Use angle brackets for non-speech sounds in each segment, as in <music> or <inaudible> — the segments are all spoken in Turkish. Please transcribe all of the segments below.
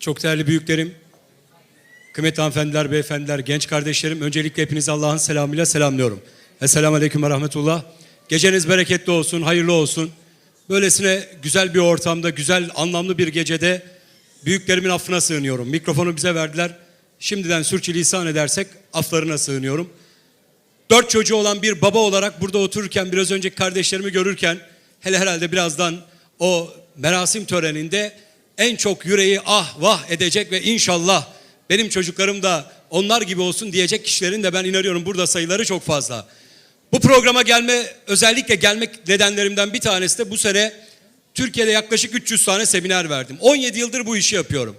Çok değerli büyüklerim, kıymetli hanımefendiler, beyefendiler, genç kardeşlerim, öncelikle hepinizi Allah'ın selamıyla selamlıyorum. Esselamu Aleyküm ve Rahmetullah. Geceniz bereketli olsun, hayırlı olsun. Böylesine güzel bir ortamda, güzel, anlamlı bir gecede büyüklerimin affına sığınıyorum. Mikrofonu bize verdiler. Şimdiden sürçülisan edersek aflarına sığınıyorum. Dört çocuğu olan bir baba olarak burada otururken, biraz önceki kardeşlerimi görürken, hele herhalde birazdan o merasim töreninde en çok yüreği ah vah edecek ve inşallah benim çocuklarım da onlar gibi olsun diyecek kişilerin de ben inanıyorum burada sayıları çok fazla. Bu programa gelme özellikle gelmek nedenlerimden bir tanesi de bu sene Türkiye'de yaklaşık 300 tane seminer verdim. 17 yıldır bu işi yapıyorum.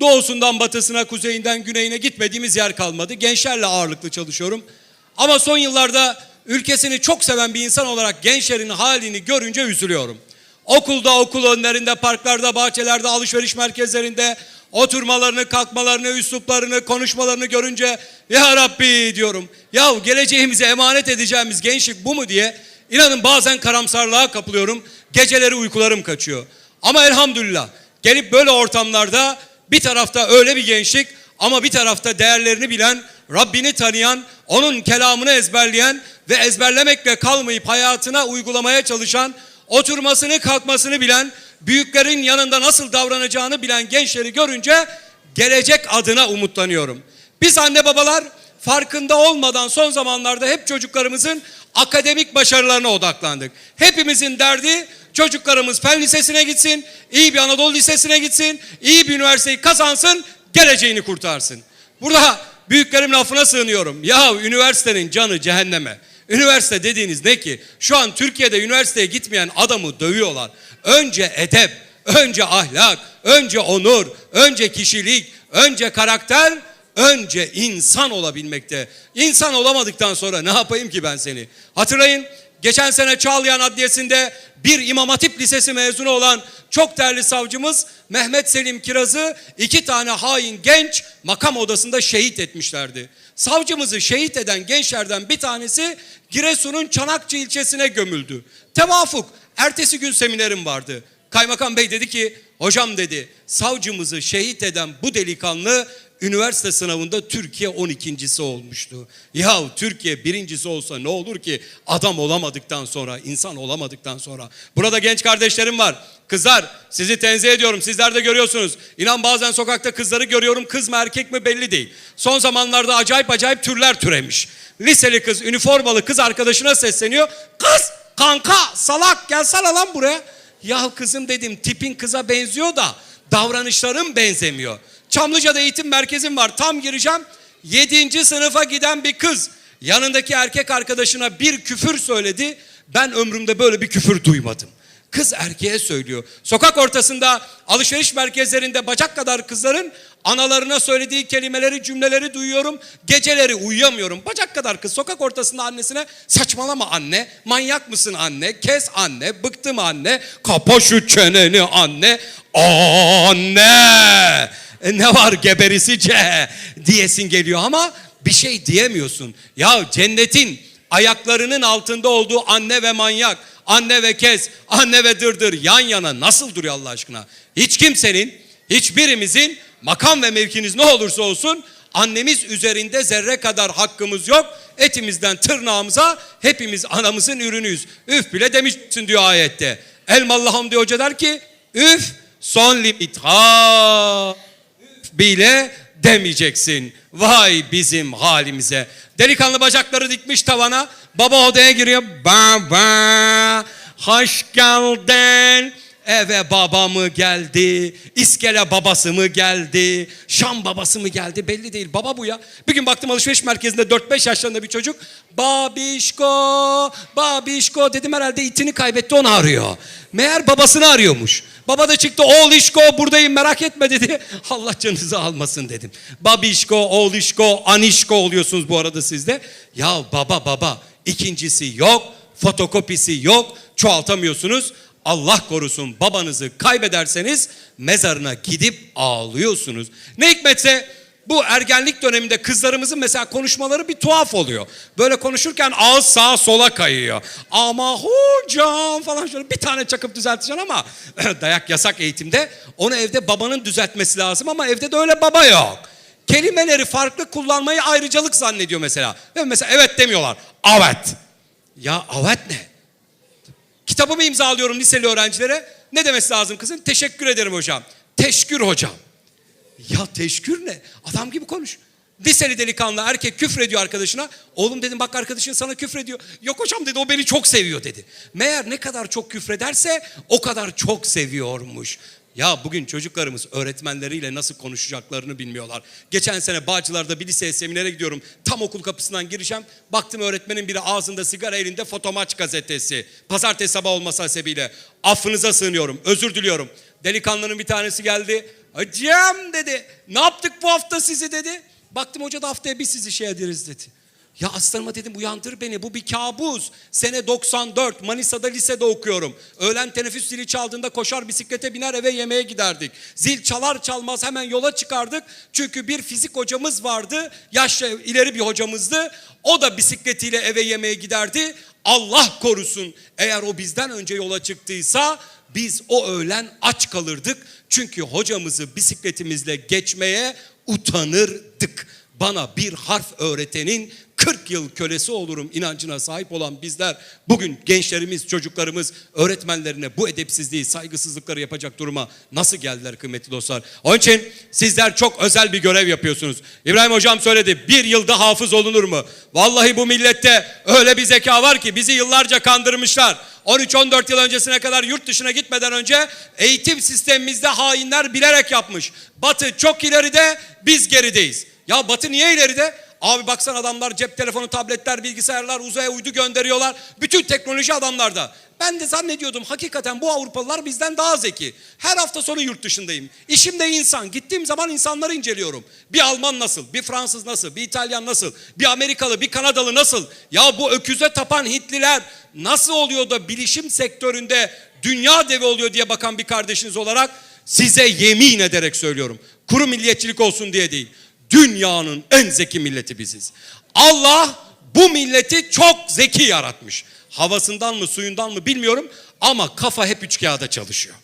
Doğusundan batısına, kuzeyinden güneyine gitmediğimiz yer kalmadı. Gençlerle ağırlıklı çalışıyorum. Ama son yıllarda ülkesini çok seven bir insan olarak gençlerin halini görünce üzülüyorum. Okulda, okul önlerinde, parklarda, bahçelerde, alışveriş merkezlerinde oturmalarını, kalkmalarını, üsluplarını, konuşmalarını görünce ya Rabbi diyorum. Ya geleceğimize emanet edeceğimiz gençlik bu mu diye inanın bazen karamsarlığa kapılıyorum. Geceleri uykularım kaçıyor. Ama elhamdülillah gelip böyle ortamlarda bir tarafta öyle bir gençlik ama bir tarafta değerlerini bilen, Rabbini tanıyan, onun kelamını ezberleyen ve ezberlemekle kalmayıp hayatına uygulamaya çalışan, oturmasını kalkmasını bilen, büyüklerin yanında nasıl davranacağını bilen gençleri görünce gelecek adına umutlanıyorum. Biz anne babalar farkında olmadan son zamanlarda hep çocuklarımızın akademik başarılarına odaklandık. Hepimizin derdi çocuklarımız fen lisesine gitsin, iyi bir Anadolu lisesine gitsin, iyi bir üniversiteyi kazansın, geleceğini kurtarsın. Burada büyüklerimin lafına sığınıyorum. Ya üniversitenin canı cehenneme. Üniversite dediğiniz ne ki? Şu an Türkiye'de üniversiteye gitmeyen adamı dövüyorlar. Önce edep, önce ahlak, önce onur, önce kişilik, önce karakter, önce insan olabilmekte. İnsan olamadıktan sonra ne yapayım ki ben seni? Hatırlayın geçen sene Çağlayan Adliyesi'nde bir İmam Hatip Lisesi mezunu olan çok değerli savcımız Mehmet Selim Kiraz'ı iki tane hain genç makam odasında şehit etmişlerdi. Savcımızı şehit eden gençlerden bir tanesi Giresun'un Çanakçı ilçesine gömüldü. Tevafuk ertesi gün seminerim vardı. Kaymakam Bey dedi ki hocam dedi savcımızı şehit eden bu delikanlı üniversite sınavında Türkiye 12.si olmuştu. Yahu Türkiye birincisi olsa ne olur ki adam olamadıktan sonra, insan olamadıktan sonra. Burada genç kardeşlerim var. Kızlar sizi tenzih ediyorum. Sizler de görüyorsunuz. İnan bazen sokakta kızları görüyorum. Kız mı erkek mi belli değil. Son zamanlarda acayip acayip türler türemiş. Liseli kız, üniformalı kız arkadaşına sesleniyor. Kız, kanka, salak gelsene lan buraya. Ya kızım dedim tipin kıza benziyor da davranışların benzemiyor. Çamlıca'da eğitim merkezim var. Tam gireceğim. 7. sınıfa giden bir kız yanındaki erkek arkadaşına bir küfür söyledi. Ben ömrümde böyle bir küfür duymadım. Kız erkeğe söylüyor. Sokak ortasında alışveriş merkezlerinde bacak kadar kızların analarına söylediği kelimeleri, cümleleri duyuyorum. Geceleri uyuyamıyorum. Bacak kadar kız sokak ortasında annesine saçmalama anne, manyak mısın anne, kes anne, bıktım anne, kapa şu çeneni anne, anne. E ne var geberisice diyesin geliyor ama bir şey diyemiyorsun. Ya cennetin ayaklarının altında olduğu anne ve manyak, anne ve kes, anne ve dırdır yan yana nasıl duruyor Allah aşkına? Hiç kimsenin, hiçbirimizin makam ve mevkiniz ne olursa olsun annemiz üzerinde zerre kadar hakkımız yok. Etimizden tırnağımıza hepimiz anamızın ürünüyüz. Üf bile demişsin diyor ayette. Elmalı Hamdi Hoca der ki üf son limit ha bile demeyeceksin. Vay bizim halimize. Delikanlı bacakları dikmiş tavana. Baba odaya giriyor. Baba hoş geldin. Eve baba mı geldi? İskele babası mı geldi? Şam babası mı geldi? Belli değil. Baba bu ya. Bir gün baktım alışveriş merkezinde 4-5 yaşlarında bir çocuk. Babişko, babişko dedim herhalde itini kaybetti onu arıyor. Meğer babasını arıyormuş. Baba da çıktı oğul işko buradayım merak etme dedi. <laughs> Allah canınızı almasın dedim. Babişko, oğul işko, anişko oluyorsunuz bu arada sizde. Ya baba baba ikincisi yok, fotokopisi yok, çoğaltamıyorsunuz. Allah korusun babanızı kaybederseniz mezarına gidip ağlıyorsunuz. Ne hikmetse Bu ergenlik döneminde kızlarımızın mesela konuşmaları bir tuhaf oluyor. Böyle konuşurken ağız sağa sola kayıyor. Ama hocam falan şöyle bir tane çakıp düzelteceksin ama <laughs> dayak yasak eğitimde. Onu evde babanın düzeltmesi lazım ama evde de öyle baba yok. Kelimeleri farklı kullanmayı ayrıcalık zannediyor mesela. Ve mesela evet demiyorlar. Evet. Ya evet ne? Kitabımı imzalıyorum liseli öğrencilere. Ne demesi lazım kızın? Teşekkür ederim hocam. Teşekkür hocam. Ya teşekkür ne? Adam gibi konuş. Liseli delikanlı erkek küfrediyor arkadaşına. Oğlum dedim bak arkadaşın sana küfrediyor. Yok hocam dedi o beni çok seviyor dedi. Meğer ne kadar çok küfrederse o kadar çok seviyormuş. Ya bugün çocuklarımız öğretmenleriyle nasıl konuşacaklarını bilmiyorlar. Geçen sene Bağcılar'da bir liseye seminere gidiyorum. Tam okul kapısından gireceğim. Baktım öğretmenin biri ağzında sigara elinde fotomaç gazetesi. Pazartesi sabah olması hasebiyle. Affınıza sığınıyorum. Özür diliyorum. Delikanlının bir tanesi geldi. Hocam dedi. Ne yaptık bu hafta sizi dedi. Baktım hoca da haftaya biz sizi şey ederiz dedi. Ya aslanıma dedim uyandır beni bu bir kabus. Sene 94 Manisa'da lisede okuyorum. Öğlen teneffüs zili çaldığında koşar bisiklete biner eve yemeğe giderdik. Zil çalar çalmaz hemen yola çıkardık. Çünkü bir fizik hocamız vardı. Yaşça ileri bir hocamızdı. O da bisikletiyle eve yemeğe giderdi. Allah korusun eğer o bizden önce yola çıktıysa biz o öğlen aç kalırdık. Çünkü hocamızı bisikletimizle geçmeye utanırdık. Bana bir harf öğretenin 40 yıl kölesi olurum inancına sahip olan bizler bugün gençlerimiz, çocuklarımız öğretmenlerine bu edepsizliği, saygısızlıkları yapacak duruma nasıl geldiler kıymetli dostlar? Onun için sizler çok özel bir görev yapıyorsunuz. İbrahim hocam söyledi bir yılda hafız olunur mu? Vallahi bu millette öyle bir zeka var ki bizi yıllarca kandırmışlar. 13-14 yıl öncesine kadar yurt dışına gitmeden önce eğitim sistemimizde hainler bilerek yapmış. Batı çok ileride biz gerideyiz. Ya Batı niye ileride? Abi baksan adamlar cep telefonu, tabletler, bilgisayarlar, uzaya uydu gönderiyorlar. Bütün teknoloji adamlarda. Ben de zannediyordum hakikaten bu Avrupalılar bizden daha zeki. Her hafta sonu yurt dışındayım. İşim de insan. Gittiğim zaman insanları inceliyorum. Bir Alman nasıl, bir Fransız nasıl, bir İtalyan nasıl, bir Amerikalı, bir Kanadalı nasıl? Ya bu öküze tapan Hintliler nasıl oluyor da bilişim sektöründe dünya devi oluyor diye bakan bir kardeşiniz olarak size yemin ederek söylüyorum. Kuru milliyetçilik olsun diye değil dünyanın en zeki milleti biziz. Allah bu milleti çok zeki yaratmış. Havasından mı suyundan mı bilmiyorum ama kafa hep üç kağıda çalışıyor.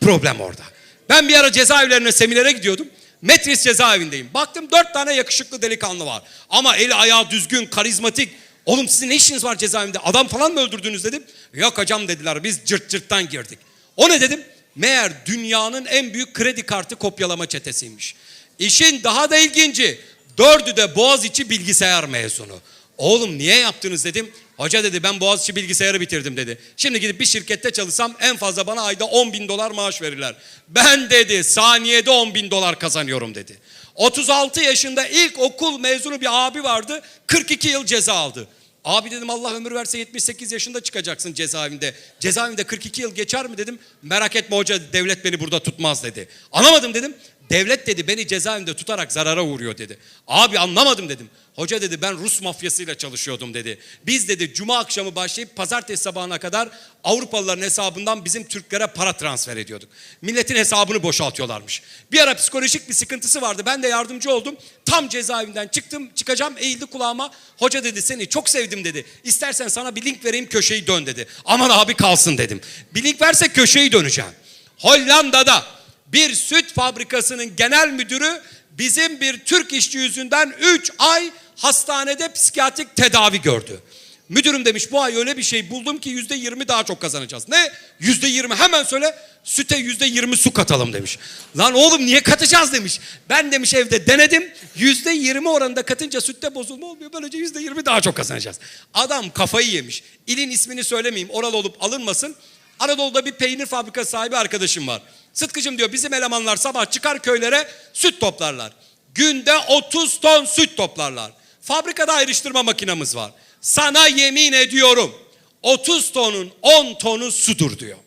Problem orada. Ben bir ara cezaevlerine seminere gidiyordum. Metris cezaevindeyim. Baktım dört tane yakışıklı delikanlı var. Ama eli ayağı düzgün, karizmatik. Oğlum sizin ne işiniz var cezaevinde? Adam falan mı öldürdünüz dedim. Yok hocam dediler biz cırt cırttan girdik. O ne dedim? Meğer dünyanın en büyük kredi kartı kopyalama çetesiymiş. İşin daha da ilginci. Dördü de Boğaziçi bilgisayar mezunu. Oğlum niye yaptınız dedim. Hoca dedi ben Boğaziçi bilgisayarı bitirdim dedi. Şimdi gidip bir şirkette çalışsam en fazla bana ayda 10 bin dolar maaş verirler. Ben dedi saniyede 10 bin dolar kazanıyorum dedi. 36 yaşında ilk okul mezunu bir abi vardı. 42 yıl ceza aldı. Abi dedim Allah ömür verse 78 yaşında çıkacaksın cezaevinde. Cezaevinde 42 yıl geçer mi dedim. Merak etme hoca devlet beni burada tutmaz dedi. Anlamadım dedim. Devlet dedi beni cezaevinde tutarak zarara uğruyor dedi. Abi anlamadım dedim. Hoca dedi ben Rus mafyasıyla çalışıyordum dedi. Biz dedi cuma akşamı başlayıp pazartesi sabahına kadar Avrupalıların hesabından bizim Türklere para transfer ediyorduk. Milletin hesabını boşaltıyorlarmış. Bir ara psikolojik bir sıkıntısı vardı. Ben de yardımcı oldum. Tam cezaevinden çıktım çıkacağım eğildi kulağıma. Hoca dedi seni çok sevdim dedi. İstersen sana bir link vereyim köşeyi dön dedi. Aman abi kalsın dedim. Bir link verse köşeyi döneceğim. Hollanda'da bir süt fabrikasının genel müdürü bizim bir Türk işçi yüzünden 3 ay hastanede psikiyatrik tedavi gördü. Müdürüm demiş bu ay öyle bir şey buldum ki yüzde yirmi daha çok kazanacağız. Ne? Yüzde yirmi hemen söyle süte yüzde yirmi su katalım demiş. Lan oğlum niye katacağız demiş. Ben demiş evde denedim. Yüzde yirmi oranında katınca sütte bozulma olmuyor. Böylece yüzde yirmi daha çok kazanacağız. Adam kafayı yemiş. İlin ismini söylemeyeyim oralı olup alınmasın. Anadolu'da bir peynir fabrikası sahibi arkadaşım var. Sıtkıcım diyor bizim elemanlar sabah çıkar köylere süt toplarlar. Günde 30 ton süt toplarlar. Fabrikada ayrıştırma makinamız var. Sana yemin ediyorum 30 tonun 10 tonu sudur diyor.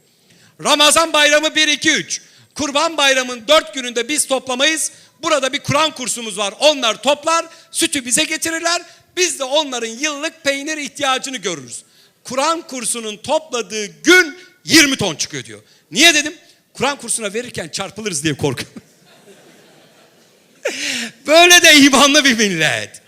Ramazan bayramı 1 2 3. Kurban bayramın 4 gününde biz toplamayız. Burada bir Kur'an kursumuz var. Onlar toplar, sütü bize getirirler. Biz de onların yıllık peynir ihtiyacını görürüz. Kur'an kursunun topladığı gün 20 ton çıkıyor diyor. Niye dedim? Kur'an kursuna verirken çarpılırız diye korkuyorum. <laughs> Böyle de imanlı bir millet.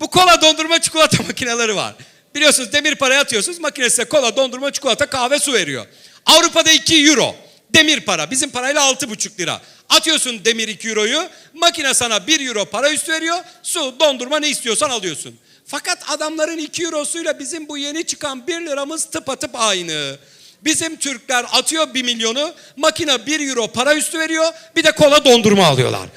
Bu kola dondurma çikolata makineleri var. Biliyorsunuz demir paraya atıyorsunuz makine size kola dondurma çikolata kahve su veriyor. Avrupa'da 2 euro demir para bizim parayla 6,5 lira. Atıyorsun demir 2 euroyu makine sana 1 euro para üstü veriyor su dondurma ne istiyorsan alıyorsun. Fakat adamların 2 eurosuyla bizim bu yeni çıkan 1 liramız tıpatıp aynı. Bizim Türkler atıyor 1 milyonu makine 1 euro para üstü veriyor bir de kola dondurma alıyorlar.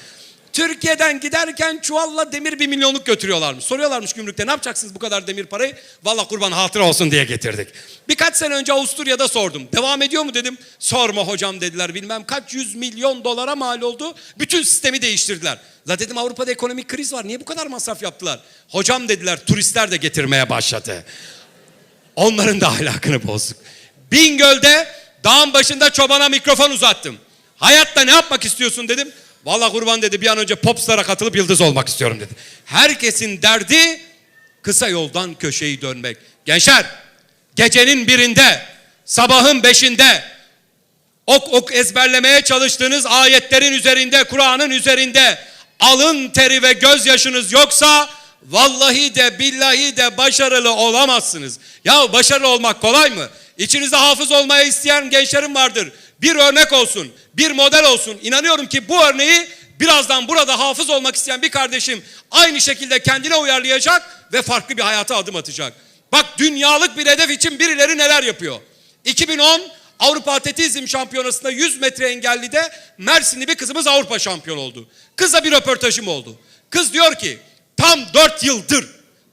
Türkiye'den giderken çuvalla demir bir milyonluk götürüyorlarmış. Soruyorlarmış gümrükte ne yapacaksınız bu kadar demir parayı? Valla kurban hatıra olsun diye getirdik. Birkaç sene önce Avusturya'da sordum. Devam ediyor mu dedim. Sorma hocam dediler bilmem kaç yüz milyon dolara mal oldu. Bütün sistemi değiştirdiler. La dedim Avrupa'da ekonomik kriz var. Niye bu kadar masraf yaptılar? Hocam dediler turistler de getirmeye başladı. Onların da ahlakını bozduk. Bingöl'de dağın başında çobana mikrofon uzattım. Hayatta ne yapmak istiyorsun dedim. Valla kurban dedi bir an önce popstar'a katılıp yıldız olmak istiyorum dedi. Herkesin derdi kısa yoldan köşeyi dönmek. Gençler gecenin birinde sabahın beşinde ok ok ezberlemeye çalıştığınız ayetlerin üzerinde Kur'an'ın üzerinde alın teri ve gözyaşınız yoksa vallahi de billahi de başarılı olamazsınız. Ya başarılı olmak kolay mı? İçinizde hafız olmaya isteyen gençlerim vardır. Bir örnek olsun, bir model olsun. İnanıyorum ki bu örneği birazdan burada hafız olmak isteyen bir kardeşim aynı şekilde kendine uyarlayacak ve farklı bir hayata adım atacak. Bak dünyalık bir hedef için birileri neler yapıyor. 2010 Avrupa Atletizm Şampiyonası'nda 100 metre engellide Mersinli bir kızımız Avrupa şampiyon oldu. Kızla bir röportajım oldu. Kız diyor ki tam 4 yıldır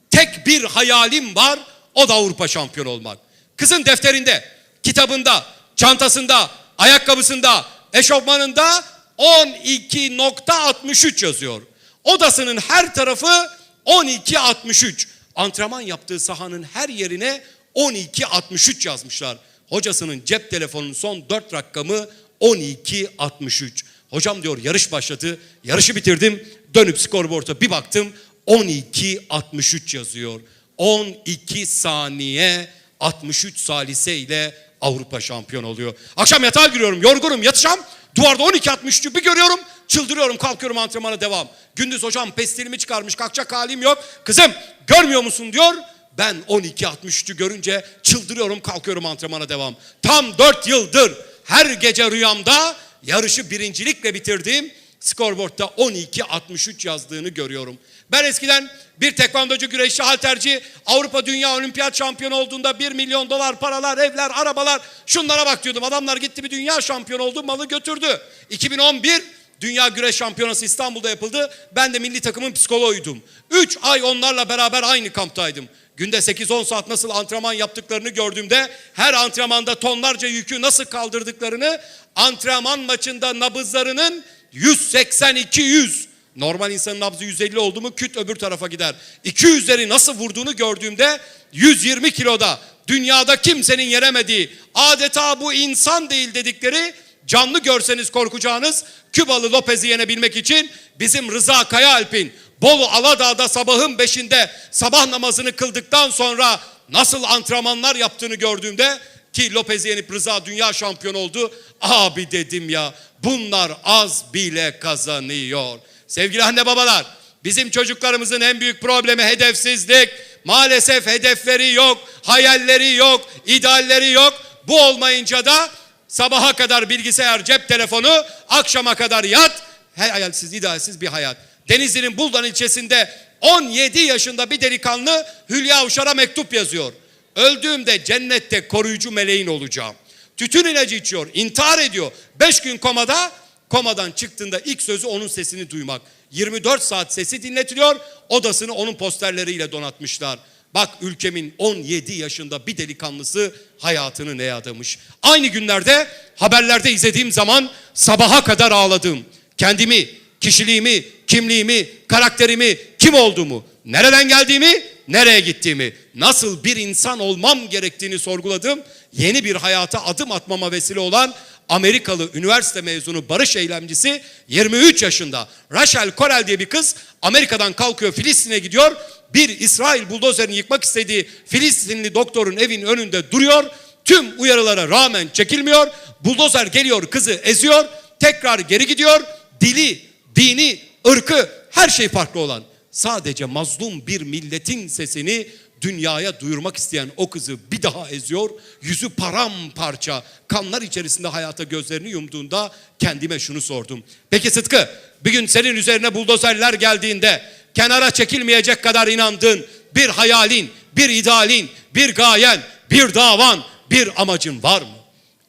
tek bir hayalim var o da Avrupa şampiyon olmak. Kızın defterinde, kitabında, çantasında, ayakkabısında, eşofmanında 12.63 yazıyor. Odasının her tarafı 12.63. Antrenman yaptığı sahanın her yerine 12.63 yazmışlar. Hocasının cep telefonunun son 4 rakamı 12.63. Hocam diyor yarış başladı. Yarışı bitirdim. Dönüp skorboarda bir baktım 12.63 yazıyor. 12 saniye 63 salise ile Avrupa şampiyon oluyor. Akşam yatağa giriyorum yorgunum yatacağım. Duvarda 12.63'ü bir görüyorum. Çıldırıyorum kalkıyorum antrenmana devam. Gündüz hocam pestilimi çıkarmış kalkacak halim yok. Kızım görmüyor musun diyor. Ben 12.63'ü görünce çıldırıyorum kalkıyorum antrenmana devam. Tam 4 yıldır her gece rüyamda yarışı birincilikle bitirdiğim skorboardta 12.63 yazdığını görüyorum. Ben eskiden bir tekvandocu güreşçi halterci Avrupa Dünya Olimpiyat şampiyonu olduğunda 1 milyon dolar paralar, evler, arabalar şunlara bak diyordum. Adamlar gitti bir dünya şampiyonu oldu malı götürdü. 2011 Dünya Güreş Şampiyonası İstanbul'da yapıldı. Ben de milli takımın psikoloğuydum. 3 ay onlarla beraber aynı kamptaydım. Günde 8-10 saat nasıl antrenman yaptıklarını gördüğümde her antrenmanda tonlarca yükü nasıl kaldırdıklarını antrenman maçında nabızlarının 180-200 normal insanın nabzı 150 oldu mu küt öbür tarafa gider. 200'leri nasıl vurduğunu gördüğümde 120 kiloda dünyada kimsenin yeremediği adeta bu insan değil dedikleri canlı görseniz korkacağınız Kübalı Lopez'i yenebilmek için bizim Rıza Kayaalp'in Bolu Aladağ'da sabahın beşinde sabah namazını kıldıktan sonra nasıl antrenmanlar yaptığını gördüğümde ki Lopez'i yenip Rıza dünya şampiyonu oldu. Abi dedim ya bunlar az bile kazanıyor. Sevgili anne babalar bizim çocuklarımızın en büyük problemi hedefsizlik. Maalesef hedefleri yok, hayalleri yok, idealleri yok. Bu olmayınca da sabaha kadar bilgisayar, cep telefonu, akşama kadar yat. Hayalsiz, idealsiz bir hayat. Denizli'nin Buldan ilçesinde 17 yaşında bir delikanlı Hülya Uşar'a mektup yazıyor. Öldüğümde cennette koruyucu meleğin olacağım. Tütün ilacı içiyor, intihar ediyor. 5 gün komada, komadan çıktığında ilk sözü onun sesini duymak. 24 saat sesi dinletiliyor, odasını onun posterleriyle donatmışlar. Bak ülkemin 17 yaşında bir delikanlısı hayatını neye adamış. Aynı günlerde haberlerde izlediğim zaman sabaha kadar ağladım. Kendimi, kişiliğimi, kimliğimi, karakterimi, kim olduğumu, nereden geldiğimi, nereye gittiğimi, nasıl bir insan olmam gerektiğini sorguladım. Yeni bir hayata adım atmama vesile olan Amerikalı üniversite mezunu barış eylemcisi 23 yaşında Rachel Corel diye bir kız Amerika'dan kalkıyor Filistin'e gidiyor. Bir İsrail buldozerini yıkmak istediği Filistinli doktorun evinin önünde duruyor. Tüm uyarılara rağmen çekilmiyor. Buldozer geliyor kızı eziyor. Tekrar geri gidiyor. Dili, dini, ırkı, her şey farklı olan, sadece mazlum bir milletin sesini dünyaya duyurmak isteyen o kızı bir daha eziyor. Yüzü paramparça, kanlar içerisinde hayata gözlerini yumduğunda kendime şunu sordum. Peki Sıtkı, bir gün senin üzerine buldozerler geldiğinde kenara çekilmeyecek kadar inandığın bir hayalin, bir idealin, bir gayen, bir davan, bir amacın var mı?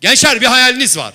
Gençler bir hayaliniz var.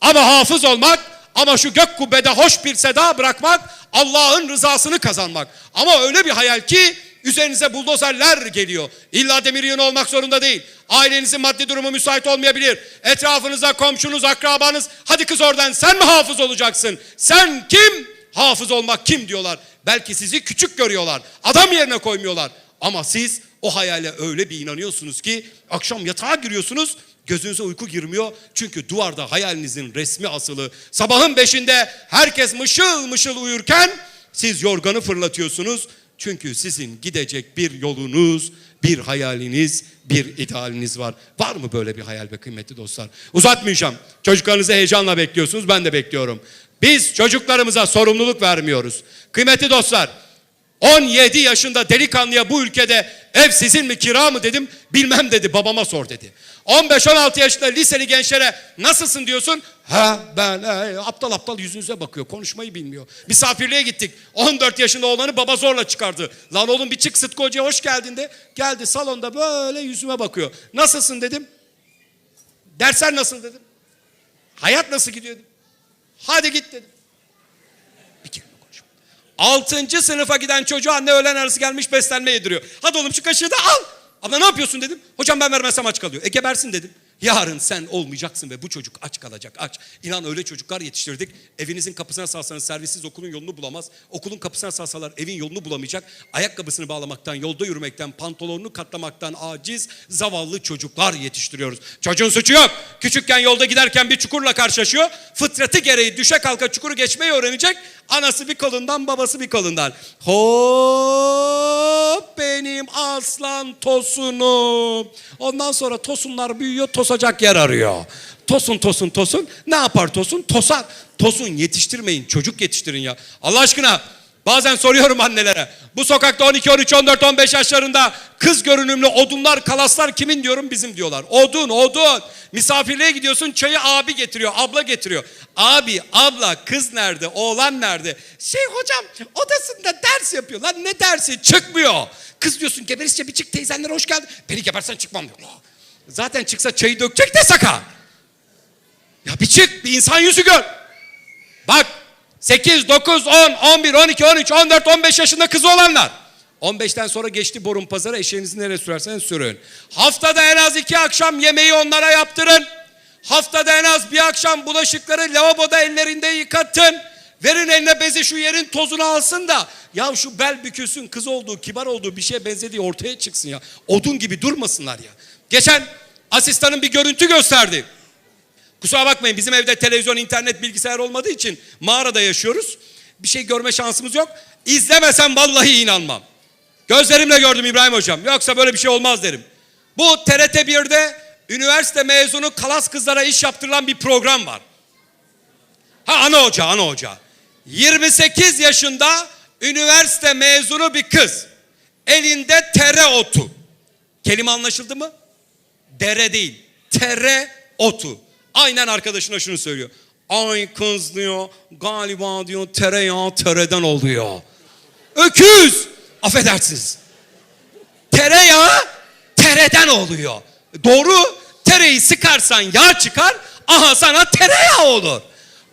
Ama hafız olmak, ama şu gök kubbede hoş bir seda bırakmak, Allah'ın rızasını kazanmak. Ama öyle bir hayal ki üzerinize buldozerler geliyor. İlla demir yığını olmak zorunda değil. Ailenizin maddi durumu müsait olmayabilir. Etrafınızda komşunuz, akrabanız, hadi kız oradan sen mi hafız olacaksın? Sen kim? Hafız olmak kim diyorlar. Belki sizi küçük görüyorlar. Adam yerine koymuyorlar. Ama siz o hayale öyle bir inanıyorsunuz ki akşam yatağa giriyorsunuz gözünüze uyku girmiyor. Çünkü duvarda hayalinizin resmi asılı. Sabahın beşinde herkes mışıl mışıl uyurken siz yorganı fırlatıyorsunuz. Çünkü sizin gidecek bir yolunuz, bir hayaliniz, bir idealiniz var. Var mı böyle bir hayal be kıymetli dostlar? Uzatmayacağım. Çocuklarınızı heyecanla bekliyorsunuz. Ben de bekliyorum. Biz çocuklarımıza sorumluluk vermiyoruz. Kıymetli dostlar, 17 yaşında delikanlıya bu ülkede ev sizin mi kira mı dedim. Bilmem dedi babama sor dedi. 15-16 yaşında liseli gençlere nasılsın diyorsun. Ha ben he, aptal aptal yüzünüze bakıyor konuşmayı bilmiyor. Misafirliğe gittik 14 yaşında oğlanı baba zorla çıkardı. Lan oğlum bir çık Sıtkı Hoca'ya hoş geldin de. Geldi salonda böyle yüzüme bakıyor. Nasılsın dedim. Dersler nasıl dedim. Hayat nasıl gidiyor dedim. Hadi git dedim. Bir kelime konuşmadı. Altıncı sınıfa giden çocuğa anne öğlen arası gelmiş beslenme yediriyor. Hadi oğlum şu kaşığı da al. Abla ne yapıyorsun dedim. Hocam ben vermezsem aç kalıyor. E gebersin dedim. Yarın sen olmayacaksın ve bu çocuk aç kalacak aç. İnan öyle çocuklar yetiştirdik. Evinizin kapısına salsanız servissiz okulun yolunu bulamaz. Okulun kapısına salsalar evin yolunu bulamayacak. Ayakkabısını bağlamaktan, yolda yürümekten, pantolonunu katlamaktan aciz zavallı çocuklar yetiştiriyoruz. Çocuğun suçu yok. Küçükken yolda giderken bir çukurla karşılaşıyor. Fıtratı gereği düşe kalka çukuru geçmeyi öğrenecek. Anası bir kolundan, babası bir kolundan. Hop benim aslan tosunum. Ondan sonra tosunlar büyüyor, tosacak yer arıyor. Tosun tosun tosun. Ne yapar tosun? Tosar. Tosun yetiştirmeyin, çocuk yetiştirin ya. Allah aşkına bazen soruyorum annelere. Bu sokakta 12, 13, 14, 15 yaşlarında kız görünümlü odunlar, kalaslar kimin diyorum bizim diyorlar. Odun, odun. Misafirliğe gidiyorsun çayı abi getiriyor, abla getiriyor. Abi, abla, kız nerede, oğlan nerede? Şey hocam odasında ders yapıyor. Lan ne dersi? Çıkmıyor. Kız diyorsun geberisçe bir çık teyzenlere hoş geldin. Beni gebersen çıkmam diyor. Zaten çıksa çayı dökecek de saka. Ya bir çık bir insan yüzü gör. Bak 8, 9, 10, 11, 12, 13, 14, 15 yaşında kızı olanlar. 15'ten sonra geçti borun pazara eşeğinizi nereye sürerseniz sürün. Haftada en az iki akşam yemeği onlara yaptırın. Haftada en az bir akşam bulaşıkları lavaboda ellerinde yıkatın. Verin eline bezi şu yerin tozunu alsın da. Ya şu bel bükülsün kız olduğu kibar olduğu bir şeye benzediği ortaya çıksın ya. Odun gibi durmasınlar ya. Geçen asistanın bir görüntü gösterdi. Kusura bakmayın bizim evde televizyon, internet, bilgisayar olmadığı için mağarada yaşıyoruz. Bir şey görme şansımız yok. İzlemesem vallahi inanmam. Gözlerimle gördüm İbrahim Hocam. Yoksa böyle bir şey olmaz derim. Bu TRT 1'de üniversite mezunu kalas kızlara iş yaptırılan bir program var. Ha ana hoca, ana hoca. 28 yaşında üniversite mezunu bir kız. Elinde tere otu. Kelime anlaşıldı mı? Dere değil. Tere otu. Aynen arkadaşına şunu söylüyor. Ay kız diyor galiba diyor tereyağı tereden oluyor. Öküz. Affedersiniz. Tereyağı tereden oluyor. Doğru. Tereyi sıkarsan yağ çıkar. Aha sana tereyağı olur.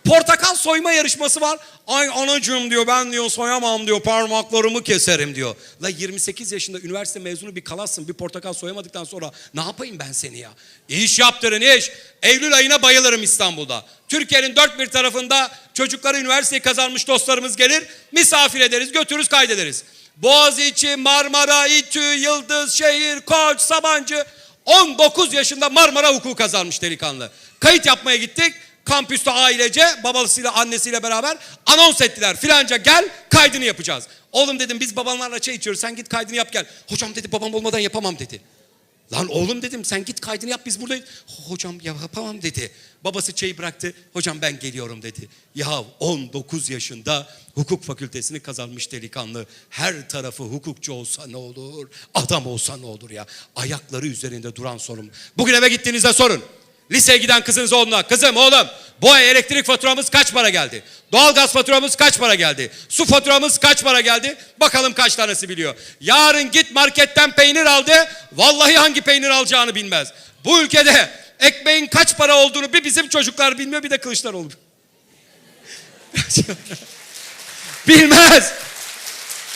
Portakal soyma yarışması var. Ay anacığım diyor ben diyor soyamam diyor parmaklarımı keserim diyor. La 28 yaşında üniversite mezunu bir kalassın bir portakal soyamadıktan sonra ne yapayım ben seni ya? İş yaptırın iş. Eylül ayına bayılırım İstanbul'da. Türkiye'nin dört bir tarafında çocukları üniversiteyi kazanmış dostlarımız gelir. Misafir ederiz götürürüz kaydederiz. Boğaziçi, Marmara, İTÜ, Yıldız, Şehir, Koç, Sabancı 19 yaşında Marmara hukuku kazanmış delikanlı. Kayıt yapmaya gittik. Kampüste ailece babasıyla annesiyle beraber anons ettiler. Filanca gel kaydını yapacağız. Oğlum dedim biz babamlarla çay içiyoruz sen git kaydını yap gel. Hocam dedi babam olmadan yapamam dedi. Lan oğlum dedim sen git kaydını yap biz buradayız. Hocam ya yapamam dedi. Babası çayı bıraktı. Hocam ben geliyorum dedi. Ya 19 yaşında hukuk fakültesini kazanmış delikanlı. Her tarafı hukukçu olsa ne olur? Adam olsa ne olur ya? Ayakları üzerinde duran sorun. Bugün eve gittiğinizde sorun. Liseye giden kızınız oğluna. Kızım oğlum bu ay elektrik faturamız kaç para geldi? Doğalgaz faturamız kaç para geldi? Su faturamız kaç para geldi? Bakalım kaç tanesi biliyor. Yarın git marketten peynir aldı. Vallahi hangi peynir alacağını bilmez. Bu ülkede ekmeğin kaç para olduğunu bir bizim çocuklar bilmiyor bir de Kılıçdaroğlu. <laughs> bilmez.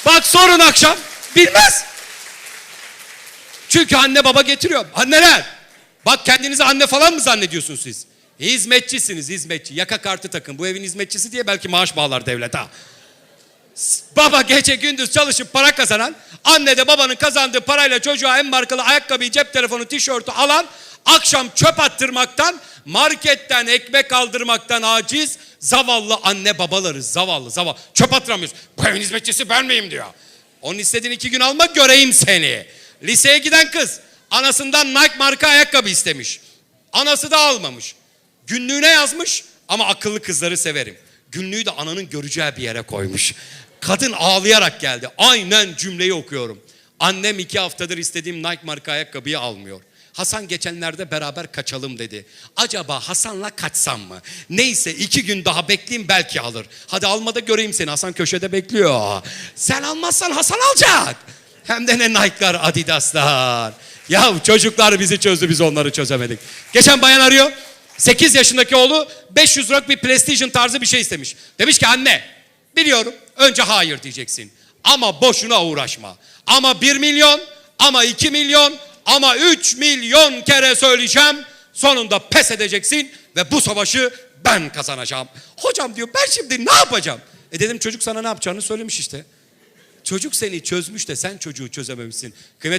Bak sorun akşam. Bilmez. Çünkü anne baba getiriyor. Anneler. Bak kendinizi anne falan mı zannediyorsunuz siz? Hizmetçisiniz hizmetçi. Yaka kartı takın. Bu evin hizmetçisi diye belki maaş bağlar devlet ha. Baba gece gündüz çalışıp para kazanan, anne de babanın kazandığı parayla çocuğa en markalı ayakkabıyı, cep telefonu, tişörtü alan, akşam çöp attırmaktan, marketten ekmek aldırmaktan aciz, zavallı anne babaları, zavallı, zavallı. Çöp attıramıyoruz. Bu evin hizmetçisi ben miyim diyor. Onun istediğin iki gün alma göreyim seni. Liseye giden kız anasından Nike marka ayakkabı istemiş. Anası da almamış. Günlüğüne yazmış ama akıllı kızları severim. Günlüğü de ananın göreceği bir yere koymuş. Kadın ağlayarak geldi. Aynen cümleyi okuyorum. Annem iki haftadır istediğim Nike marka ayakkabıyı almıyor. Hasan geçenlerde beraber kaçalım dedi. Acaba Hasan'la kaçsam mı? Neyse iki gün daha bekleyeyim belki alır. Hadi almada göreyim seni. Hasan köşede bekliyor. Sen almazsan Hasan alacak. Hem de ne Nike'lar Adidas'lar. Ya çocuklar bizi çözdü biz onları çözemedik. Geçen bayan arıyor. 8 yaşındaki oğlu 500 liralık bir PlayStation tarzı bir şey istemiş. Demiş ki anne biliyorum önce hayır diyeceksin. Ama boşuna uğraşma. Ama 1 milyon ama 2 milyon ama 3 milyon kere söyleyeceğim. Sonunda pes edeceksin ve bu savaşı ben kazanacağım. Hocam diyor ben şimdi ne yapacağım? E dedim çocuk sana ne yapacağını söylemiş işte. Çocuk seni çözmüş de sen çocuğu çözememişsin. Kıymet